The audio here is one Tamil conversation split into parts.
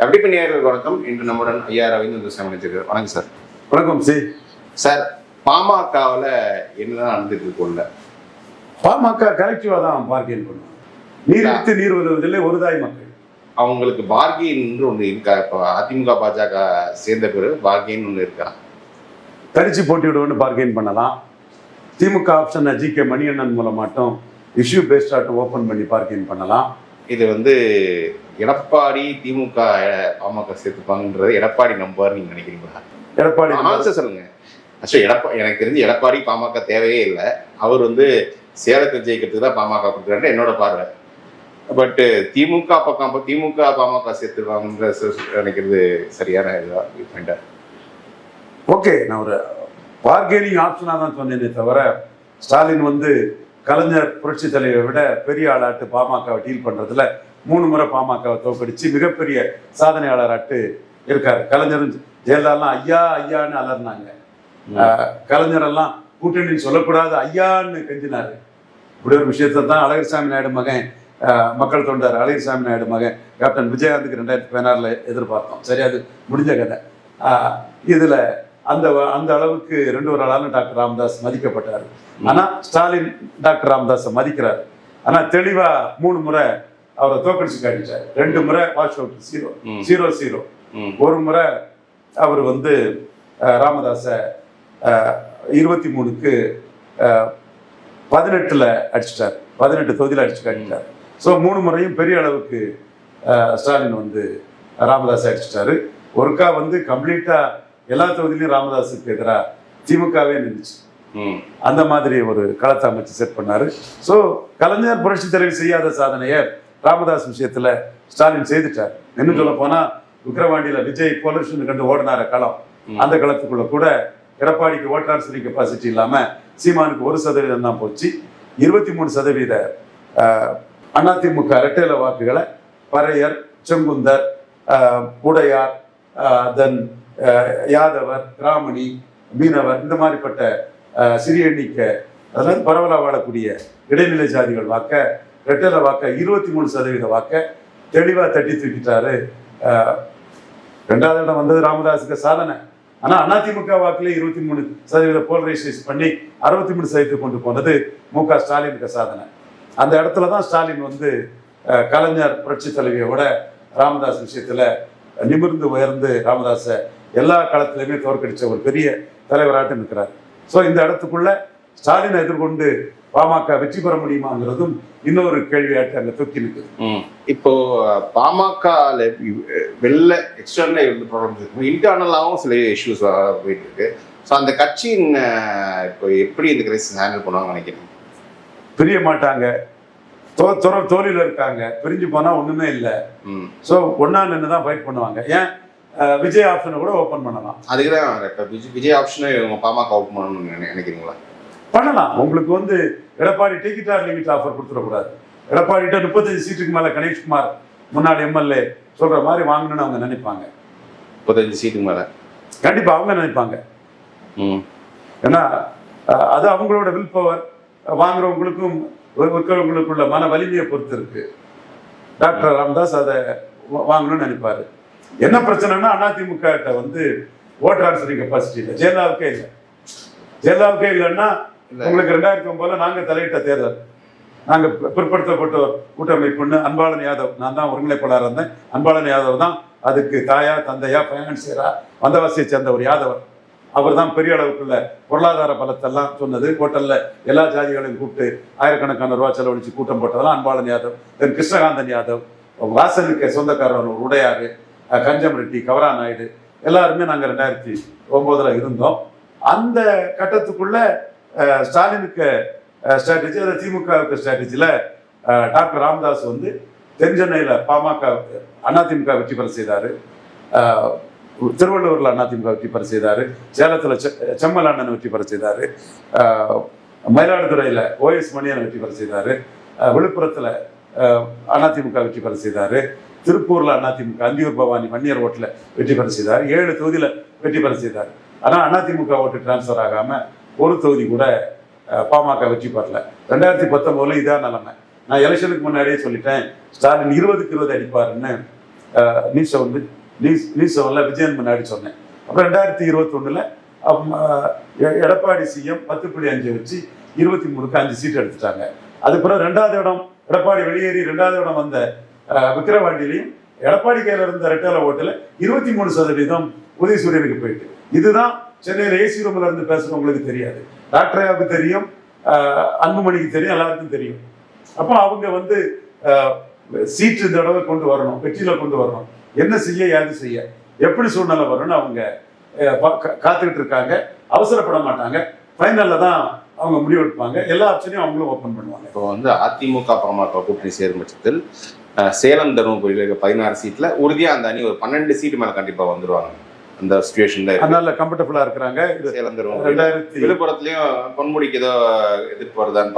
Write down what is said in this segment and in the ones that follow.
அப்படி நேயர்களுக்கு வணக்கம். இன்று நம்முடன் ஐயா ரவீந்திர சமணிச்சிருக்கார் வணக்கம் சார். வணக்கம் சி. சார் பாமகவில் என்னதான் நடந்துட்டு இருக்கும்ல பாமக கலெக்டிவா தான் பார்கெயின் பண்ணுவாங்க நீர் விட்டு நீர் உதவுவதில்லை ஒரு தாய் மக்கள். அவங்களுக்கு பார்கெயின் ஒன்று இருக்கா? இப்போ அதிமுக பாஜக சேர்ந்த பிறகு பார்கெயின் ஒன்று இருக்கா? தனிச்சு போட்டியிடுவோன்னு பார்கெயின் பண்ணலாம். திமுக ஆப்ஷன் ஜி கே மணியண்ணன் மூலமாட்டும் இஷ்யூ பேஸ்டாட்டும் ஓப்பன் பண்ணி பார்கெயின் பண்ணலாம். இது வந்து எடப்பாடி திமுக பாமக சேர்த்துப்பாங்கன்றது எடப்பாடி நம்புவார் நீங்க நினைக்கிறீங்களா? எடப்பாடி ஆன்சர் சொல்லுங்க. ஆக்சுவலி எடப்பா எனக்கு தெரிஞ்சு எடப்பாடி பாமக தேவையே இல்லை. அவர் வந்து சேலத்தை ஜெயிக்கிறதுக்கு தான் பாமக கொடுக்குறாரு என்னோட பார்வை. பட் திமுக பக்கம் திமுக பாமக சேர்த்துருவாங்கன்ற நினைக்கிறது சரியான இதா பாயிண்டா ஓகே நான் ஒரு பார்கெனிங் ஆப்ஷனாக தான் சொன்னேனே தவிர ஸ்டாலின் வந்து கலைஞர் புரட்சி தலைவரை விட பெரிய ஆளாட்டு பாமகவை டீல் பண்றதுல மூணு முறை பாமகவை தோக்கடிச்சு மிகப்பெரிய சாதனையாளராட்டு இருக்காரு. கலைஞரும் ஜெயலலிதாலாம் ஐயா ஐயான்னு அலர்னாங்க ஆஹ் கலைஞர் எல்லாம் கூட்டணி சொல்லக்கூடாது ஐயான்னு கெஞ்சினாரு. இப்படி ஒரு விஷயத்தை தான் அழகர்சாமி நாயுடு மகன் மக்கள் தொண்டர் அழகர்சாமி நாயுடு மகன் கேப்டன் விஜயகாந்துக்கு ரெண்டாயிரத்தி பதினாறுல எதிர்பார்த்தோம். சரி அது முடிஞ்ச கதை. இதுல அந்த அந்த அளவுக்கு ரெண்டு ஒரு ஆளாலும் டாக்டர் ராமதாஸ் மதிக்கப்பட்டார். ஆனா ஸ்டாலின் டாக்டர் ராமதாஸை மதிக்கிறார். ஆனா தெளிவா மூணு முறை அவரை தோக்கடிச்சு காட்டிட்டார். ரெண்டு முறை wash out zero. Zero zero ம். ஒரு முறை அவர் வந்து ராமதாஸை இருபத்தி மூணுக்கு பதினெட்டில் அடிச்சிட்டார். பதினெட்டு தொகுதியில் அடிச்சு காட்டிட்டார். ஸோ மூணு முறையும் பெரிய அளவுக்கு ஸ்டாலின் வந்து ராமதாஸை அடிச்சிட்டாரு. ஒருக்கா வந்து கம்ப்ளீட்டாக எல்லா தொகுதியிலையும் ராமதாஸுக்கு எதிராக திமுகவே நின்றுச்சு அந்த மாதிரி ஒரு களத்தை அமைச்சு செட் பண்ணாரு. ஸோ கலைஞர் புரட்சி தலைவர் செய்யாத சாதனையை ராமதாஸ் விஷயத்துல ஸ்டாலின் செய்துட்டார். இன்னும் சொல்ல போனா விக்கிரவாண்டியில விஜய் பொலிஷன் கண்டு ஓடினார களம். அந்த களத்துக்குள்ள கூட எடப்பாடிக்கு ஓட் ட்ரான்ஸ்ஃபரி கெப்பாசிட்டி இல்லாம சீமானுக்கு ஒரு சதவீதம் தான் போச்சு. இருபத்தி மூணு சதவீத அதிமுக இரட்டையில வாக்குகளை பறையர் செங்குந்தர் உடையார் தென் யாதவர் கிராமணி மீனவர் இந்த மாதிரிப்பட்ட சிறிய எண்ணிக்கை அதாவது பரவலாக வாழக்கூடிய இடைநிலை ஜாதிகள் வாக்க ரெட்டல வாக்க இருபத்தி மூணு சதவீத வாக்க தெளிவாக தட்டி தூக்கிட்டாரு. ரெண்டாவது இடம் வந்தது ராமதாஸுக்கு சாதனை. ஆனால் அதிமுக வாக்குல இருபத்தி மூணு சதவீத போலரைசைஸ் பண்ணி அறுபத்தி மூணு சதவீதம் கொண்டு போனது மு க ஸ்டாலினுக்கு சாதனை. அந்த இடத்துல தான் ஸ்டாலின் வந்து கலைஞர் புரட்சி தலைவியை விட ராமதாஸ் விஷயத்தில் நிமிர்ந்து உயர்ந்து ராமதாஸை எல்லா களத்திலுமே தோற்கடிச்ச ஒரு பெரிய தலைவராட்டு நிற்கிறார். ஸோ இந்த இடத்துக்குள்ள ஸ்டாலினை எதிர்கொண்டு பாமக வெற்றி பெற முடியுமாங்கிறதும் இன்னொரு கேள்வியாட்டு அங்க தூக்கி நிற்குது இப்போ பாமக வெளில எக்ஸ்டர்னல் இருந்து ப்ராப்ளம்ஸ் இருக்கு. இன்டர்னலாகவும் சில இஷ்யூஸ் போயிட்டு இருக்கு. ஸோ அந்த கட்சியின் இப்போ எப்படி இந்த கிரைசிஸ் ஹேண்டில் பண்ணுவாங்க நினைக்கிறேன் பிரிய மாட்டாங்க. தோ தோல்வியில் இருக்காங்க. பிரிஞ்சு போனா ஒண்ணுமே இல்லை. ஸோ ஒன்னா நின்று தான் ஃபைட் பண்ணுவாங்க. ஏன்? விஜய் ஆப்ஷனை கூட ஓப்பன் பண்ணலாம். அதுக்கு தான் இப்போ விஜய் ஆப்ஷனை இவங்க பாமக அவுட் பண்ணணும்னு நினை- நினைக்கிறீங்களா? பண்ணலாம். உங்களுக்கு வந்து Edappadi ticket or limit offer கொடுத்துடக்கூடாது. எடப்பாடிட்ட முப்பத்தஞ்சு சீட்டுக்கு மேல கணேஷ்குமார் முன்னாள் எம்எல்ஏ சொல்ற மாதிரி வாங்கணும்னு அவங்க நினைப்பாங்க. முப்பத்தஞ்சு சீட்டுக்கு மேலே? கண்டிப்பா அவங்க நினைப்பாங்க. ம். ஏன்னா அது அவங்களோட வில் பவர் வாங்குறவங்களுக்கும் விற்கிறவங்களுக்குள்ள மன வலிமையை பொறுத்து இருக்கு. டாக்டர் ராமதாஸ் அதை வாங்கணும்னு நினைப்பாரு. என்ன பிரச்சனைனா அதிமுக கிட்ட வந்து ஓட் ட்ரான்ஸ்ஃபரிங் கெப்பாசிட்டி இல்லை. ஜெயலலிதாவுக்கே இல்லை. ஜெயலலிதாவுக்கே இல்லைன்னா இல்ல. உங்களுக்கு ரெண்டாயிரத்தி ஒன்பதுல நாங்க தலையிட்ட தேர்தல். நாங்க பி- பிற்படுத்தப்பட்டோர் கூட்டமைப்புன்னு அன்பாளன் யாதவ் நான் தான் ஒருங்கிணைப்பாளராக இருந்தேன். அன்பாளன் யாதவ் தான் அதுக்கு தாயா தந்தையா பைனான்சியரா வந்தவாசியை சேர்ந்த ஒரு யாதவர். அவர் தான் பெரிய அளவுக்குள்ள பொருளாதார பலத்தெல்லாம் சொன்னது. ஹோட்டல்ல எல்லா ஜாதிகளையும் கூப்பிட்டு ஆயிரக்கணக்கான ரூபா செலவழிச்சு கூட்டம் போட்டதெல்லாம் அன்பாளன் யாதவ் தென் கிருஷ்ணகாந்தன் யாதவ் வாசனுக்கு சொந்தக்காரர் உடையாறு அஹ், கஞ்சம் ரெட்டி கவரா நாயுடு எல்லாருமே நாங்கள் ரெண்டாயிரத்தி ஒம்போதில் இருந்தோம். அந்த கட்டத்துக்குள்ள ஸ்டாலினுக்கு ஸ்ட்ராட்டஜி அதை திமுகவுக்கு ஸ்ட்ராட்டஜியில் டாக்டர் ராமதாஸ் வந்து தென் சென்னையில் பாமக அதிமுக வெற்றி பெற செய்தார். திருவள்ளூரில் அதிமுக வெற்றி பெற செய்தார். சேலத்தில் செம்மல் அண்ணன் வெற்றி பெற செய்தார். மயிலாடுதுறையில் ஓஎஸ் மணியன் வெற்றி பெற செய்தார். விழுப்புரத்தில் அதிமுக வெற்றி பெற செய்தார். திருப்பூரில் அதிமுக அந்தியூர் பவானி மன்னியர் ஓட்டில் வெற்றி பெற செய்தார். ஏழு தொகுதியில் வெற்றி பெற செய்தார். ஆனால் அதிமுக ஓட்டு டிரான்ஸ்ஃபர் ஆகாமல் ஒரு தொகுதி கூட பாமக வெற்றி பெறல. ரெண்டாயிரத்தி பத்தொம்போதில் இதான் நிலைமை. நான் எலெக்ஷனுக்கு முன்னாடியே சொல்லிட்டேன் ஸ்டாலின் இருபதுக்கு இருபது அடிப்பாருன்னு நியூஸ் வந்து நியூஸ் நியூஸ் செவனில் விஜயன் முன்னாடி சொன்னேன். அப்புறம் ரெண்டாயிரத்தி இருபத்தொன்னில் எடப்பாடி சிஎம் பத்து புள்ளி அஞ்சு வச்சு இருபத்தி மூணுக்கு அஞ்சு சீட் எடுத்துட்டாங்க. அதுக்கப்புறம் ரெண்டாவது இடம் எடப்பாடி வெளியேறி ரெண்டாவது இடம் வந்த விக்கிரவாண்டிலையும் எடப்பாடி கையில் இருந்த ரெட்டால ஓட்டில் இருபத்தி மூணு சதவீதம் உதயசூரியனுக்கு போயிட்டு. இதுதான் சென்னையில் ஏசி ரூமில் இருந்து பேசுறவங்களுக்கு தெரியாது. டாக்டரையாவுக்கு தெரியும் அன்புமணிக்கு தெரியும் எல்லாருக்கும் தெரியும். அப்போ அவங்க வந்து சீட்டு இந்த தடவை கொண்டு வரணும் வெற்றியில் கொண்டு வரணும். என்ன செய்ய யாது செய்ய எப்படி சூழ்நிலை வரும்னு அவங்க காத்துக்கிட்டு இருக்காங்க. அவசரப்பட மாட்டாங்க. ஃபைனலில் தான் அவங்க முடிவெடுப்பாங்க எல்லா ஆப்ஷனையும் அவங்களும் ஓப்பன் பண்ணுவாங்க. இப்போ வந்து அதிமுக பாமக கூட்டணி சேரும் பட்சத்தில் சேலம் தருமபுரியில் இருக்க பதினாறு சீட்ல உறுதியா அந்த அணி ஒரு பன்னெண்டு சீட்டு மேல கண்டிப்பா வந்துருவாங்க. அந்த சுச்சுவேஷன் தான் இருக்கு. அதனால கம்ஃபர்டபுளா இருக்கிறாங்க. சேலம் ரெண்டாயிரத்தி விழுப்புரத்துலயும் பொன்முடிக்கு ஏதோ எதிர்ப்பு வருதான்னு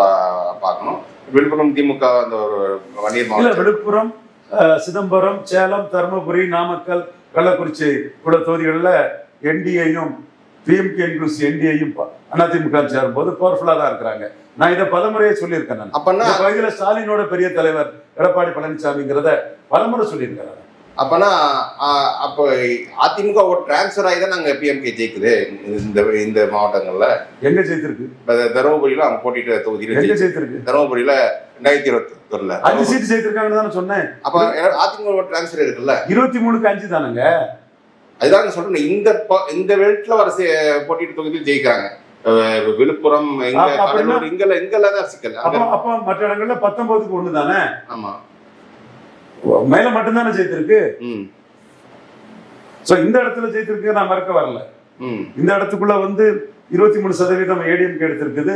பார்க்கணும். விழுப்புரம் திமுக அந்த ஒரு மாவட்டம். விழுப்புரம் சிதம்பரம் சேலம் தருமபுரி நாமக்கல் கள்ளக்குறிச்சி உள்ள தொகுதிகளில் என்டிஏயும் பிஎம்கே இன்க்ளூஸ் என்டிஏயும் அதிமுக சேரும்போது பவர்ஃபுல்லா தான் இருக்கிறாங்க. நான் இதை பலமுறையே சொல்லியிருக்கேன் நான். பகுதியில் ஸ்டாலினோட பெரிய தலைவர் எடப்பாடி பழனிசாமிங்கிறத பலமுறை சொல்லியிருக்காரு அப்பனா அப்போ அதிமுக ஒரு டிரான்ஸ்ஃபர் ஆகி தான் நாங்க பிஎம்கே ஜெயிக்குது இந்த இந்த மாவட்டங்கள்ல. எங்க ஜெயித்திருக்கு? தருமபுரியில அவங்க போட்டிட்டு தொகுதியில எங்க ஜெயித்திருக்கு? தருமபுரியில ரெண்டாயிரத்தி இருபத்தி அஞ்சு சீட்டு ஜெயித்திருக்காங்கன்னு தானே சொன்னேன். அப்ப அதிமுக டிரான்ஸ்ஃபர் இருக்குல்ல. இருபத்தி மூணுக்கு அஞ்சு தானுங்க? அதுதான் சொல்றேன் இந்த இந்த வெல்ட்ல வர போட்டிட்டு தொகுதியில் ஜெயிக்கிறாங்க. விழுப்புரம் எங்க கடலூர் இங்கல தான் சிக்கல் அப்போ மற்ற இடங்கள்ல பத்தொன்பதுக்கு ஒண்ணு தானே ஆமா. மேல மட்டும்தானே ஜெயித்திருக்கு? சோ இந்த இடத்துல ஜெயித்திருக்கு நான் மறக்க வரல. இந்த இடத்துக்குள்ள வந்து இருபத்தி மூணு சதவீதம் ஏடிஎம்கே எடுத்திருக்குது.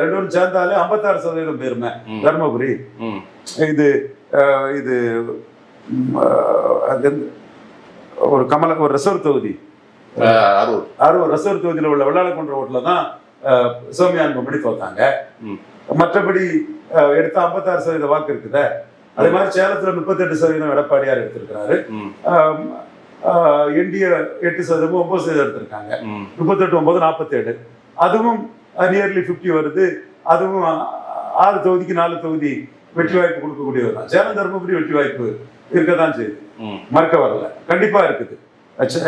ரெண்டு பேரும் சேர்ந்தாலே ஐம்பத்தாறு சதவீதம் பேருமே. தருமபுரி. இது இது ஒரு கமல ஒரு ரிசர்வ் தொகுதி. அரூர் அரூர் ரிசர்வ் தொகுதியில் உள்ள வெள்ளாளக்குன்ற ஓட்டில் தான் சௌமியா அன்புமணி தோத்தாங்க. மற்றபடி எடுத்த ஐம்பத்தாறு சதவீத வாக்கு இருக்குதே. அதே மாதிரி சேலத்துல முப்பத்தெட்டு சதவீதம் எடப்பாடியார் எடுத்திருக்கிறாரு. என்டிஏ எட்டு சதவீதம் ஒன்பது சதவீதம் எடுத்திருக்காங்க. முப்பத்தெட்டு ஒன்பது நாற்பத்தேழு அதுவும் நியர்லி ஃபிஃப்டி வருது. அதுவும் ஆறு தொகுதிக்கு நாலு தொகுதி வெற்றி வாய்ப்பு கொடுக்கக்கூடியது தான். சேலம் தருமபுரி வெற்றி வாய்ப்பு இருக்க தான் செய்யுது. மறக்க வரல. கண்டிப்பா இருக்குது.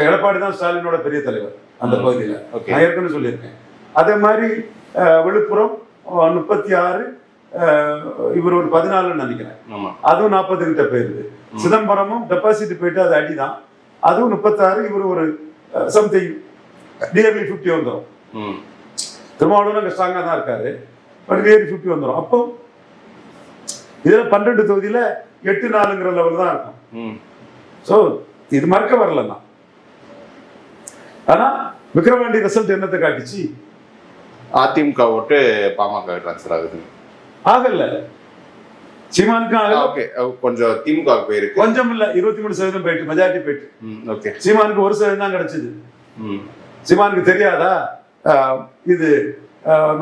எடப்பாடி தான் ஸ்டாலினோட பெரிய தலைவர் அந்த. பகுதியில. நான் ஏற்கனவே சொல்லியிருக்கேன். அதே மாதிரி விழுப்புரம் முப்பத்தி ஆறு இவர் ஒரு பதினாலுன்னு நினைக்கிறேன். அதுவும் நாற்பது கிட்ட போயிருது. சிதம்பரமும் டெபாசிட் போயிட்டு அது அடிதான். அதுவும் முப்பத்தாறு இவர் ஒரு சம்திங் நியர்லி ஃபிஃப்டி வந்துடும் திருமாவளவன் அங்கே ஸ்ட்ராங்காக தான் இருக்காரு. பட் நியர்லி ஃபிஃப்டி வந்துடும் அப்போ இதில் பன்னெண்டு தொகுதியில் எட்டு நாலுங்கிற லெவல் தான் இருக்கும். ஸோ இது மறக்க வரலன்னா ஆனால் விக்ரவாண்டி ரிசல்ட் என்னத்தை காட்டுச்சு? அதிமுக ஓட்டு பாமக டிரான்ஸ்ஃபர் ஆகுது. ஆகல. ஓகே கொஞ்சம் திமுக போயிருக்கு. கொஞ்சம் இல்ல இருபத்தி மூணு சதவீதம் போயிட்டு மெஜாரிட்டி போயிட்டு. ஓகே சீமானுக்கு ஒரு சதவீதம் தான் கிடைச்சது. சீமானுக்கு தெரியாதா? இது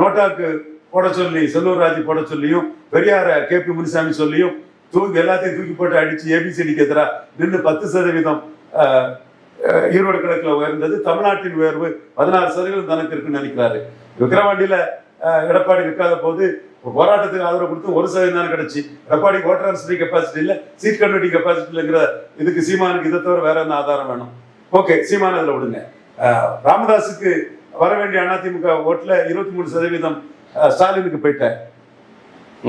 நோட்டாக்கு போட சொல்லி செல்லூர் ராஜு போட சொல்லியும் பெரியார கே பி முனிசாமி சொல்லியும் தூக்கி எல்லாத்தையும் தூக்கி போட்டு அடிச்சு ஏபிசிடிக்கு எதிராக நின்று பத்து சதவீதம் ஈரோடு கிழக்கில் உயர்ந்தது. தமிழ்நாட்டின் உயர்வு பதினாறு சதவீதம் தனக்கு இருக்குன்னு நினைக்கிறாரு. விக்கிரவாண்டியில எடப்பாடி இருக்காத போது போராட்டத்துக்கு ஆதரவு கொடுத்து ஒரு சதவீதம் தானே கிடைச்சி. எடப்பாடி ஓட்டர் டிரான்ஸ்ஃபர் கெப்பாசிட்டி இல்லை சீட் கன்வெர்ட்டிங் கெப்பாசிட்டி இல்லைங்கிற இதுக்கு சீமானுக்கு இதை தவிர வேற என்ன ஆதாரம் வேணும்? ஓகே சீமான அதில் விடுங்க. ராமதாஸுக்கு வர வேண்டிய அதிமுக ஓட்டில் இருபத்தி மூணு சதவீதம் ஸ்டாலினுக்கு போயிட்டேன்.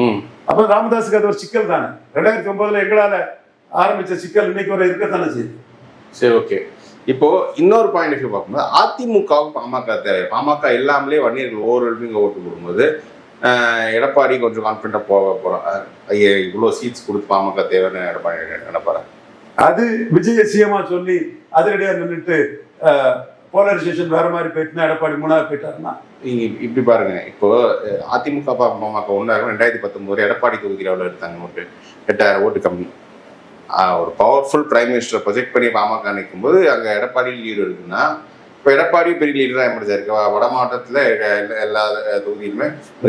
ம். அப்ப ராமதாஸுக்கு அது ஒரு சிக்கல் தானே? ரெண்டாயிரத்தி ஒன்பதுல எங்களால ஆரம்பிச்ச சிக்கல் இன்னைக்கு வரை இருக்கத்தானே செய்யுது. சரி ஓகே இப்போ இன்னொரு பாயிண்ட் ஆஃப் பார்க்கும்போது அதிமுகவும் பாமக தேவை பாமக இல்லாமலே வன்னியர்கள் ஓவரால் இங்கே ஓட்டு போடும்போது எடப்பாடி கொஞ்சம் கான்ஃபிடண்டாக போக போகிறோம் ஐயா இவ்வளோ சீட்ஸ் கொடுத்து பாமக தேவைன்னு எடப்பாடி நினைப்பாரு? அது விஜய சிஎமா சொல்லி அதிரடியா நின்றுட்டு போலரைசேஷன் வேற மாதிரி போயிட்டுனா எடப்பாடி மூணாவது போயிட்டாருன்னா நீங்க இப்படி பாருங்க. இப்போ அதிமுக பாமக ஒன்றாக ரெண்டாயிரத்தி பத்தொன்பது எடப்பாடி தொகுதியில் எவ்வளோ எடுத்தாங்க ஓட்டு எட்டாயிரம் ஓட்டு கம்மி. ஒரு பவர்ஃபுல் பிரைம் மினிஸ்டர் ப்ரொஜெக்ட் பண்ணி பாமக நிற்கும் போது அங்கே எடப்பாடி லீடு இருக்குன்னா இப்போ எடப்பாடி பெரிய லீடராக எமர்ஜா இருக்கு வட மாவட்டத்தில் எல்லா தொகுதியிலுமே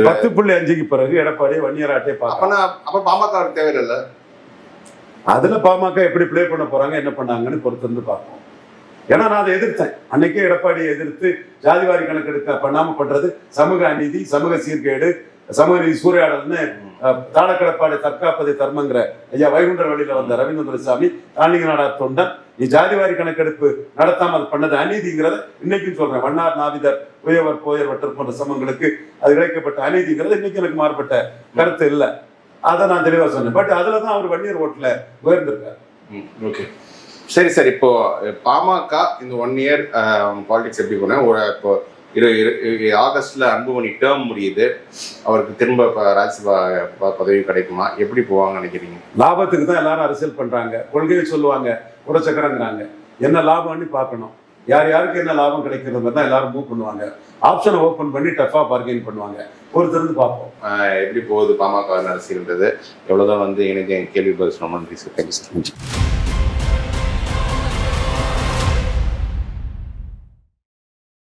பத்து புள்ளி அஞ்சுக்கு பிறகு எடப்பாடி வன்னியராட்டே பார்க்கலாம். அப்பனா அப்ப பாமக தேவையில்லை அதுல பாமக எப்படி ப்ளே பண்ண போறாங்க என்ன பண்ணாங்கன்னு பொறுத்து வந்து பார்ப்போம். ஏன்னா நான் அதை எதிர்த்தேன். அன்னைக்கே எடப்பாடியை எதிர்த்து ஜாதிவாரி கணக்கெடுக்க பண்ணாம பண்றது சமூக அநீதி சமூக சீர்கேடு சமூகநீதி சூறையாடல்னு அஹ், தாளக்கடப்பாடு தற்காப்பதை தர்மங்கிற ஐயா வைகுண்டர் வழியில வந்த ரவீந்திர சாமி தாண்டிங்க நாடா தொண்டன் நீ ஜாதிவாரி கணக்கெடுப்பு நடத்தாம அது பண்ணது அநீதிங்கிறத இன்னைக்கும் சொல்றேன். வண்ணார் நாவிதர் உயவர் போயர் வட்டர் போன்ற சமங்களுக்கு அது இழைக்கப்பட்ட அநீதிங்கிறது இன்னைக்கு எனக்கு மாறுபட்ட கருத்து இல்லை. அதை நான் தெளிவா சொன்னேன். பட் அதுல தான் அவர் வன்னியர் ஓட்டுல உயர்ந்திருக்கார். ஓகே. சரி சார். இப்போ பாமக இந்த ஒன் இயர் பாலிடிக்ஸ் எப்படி போனேன் ஒரு இப்போ இரு ஆகஸ்ட்ல அன்புமணி டேர்ம் முடியுது. அவருக்கு திரும்ப ராஜ்யசபா பதவி கிடைக்குமா? எப்படி போவாங்கன்னு நினைக்கிறீங்க? லாபத்துக்கு தான் எல்லாரும் அரசியல் பண்றாங்க. கொள்கையை சொல்லுவாங்க. குடச்சக்கரங்கிறாங்க என்ன லாபம்னு பார்க்கணும். யார் யாருக்கு என்ன லாபம் கிடைக்கிறது மாதிரி தான் எல்லாரும் மூவ் பண்ணுவாங்க. ஆப்ஷனை ஓப்பன் பண்ணி டஃபா பார்கெயின் பண்ணுவாங்க. பொறுத்திருந்து பார்ப்போம். எப்படி போகுது பாமக அரசியல்ன்றது? எவ்வளவுதான் வந்து இணைஞ்ச கேள்வி பதில் சொன்ன நன்றி சார் தேங்க்யூ சார்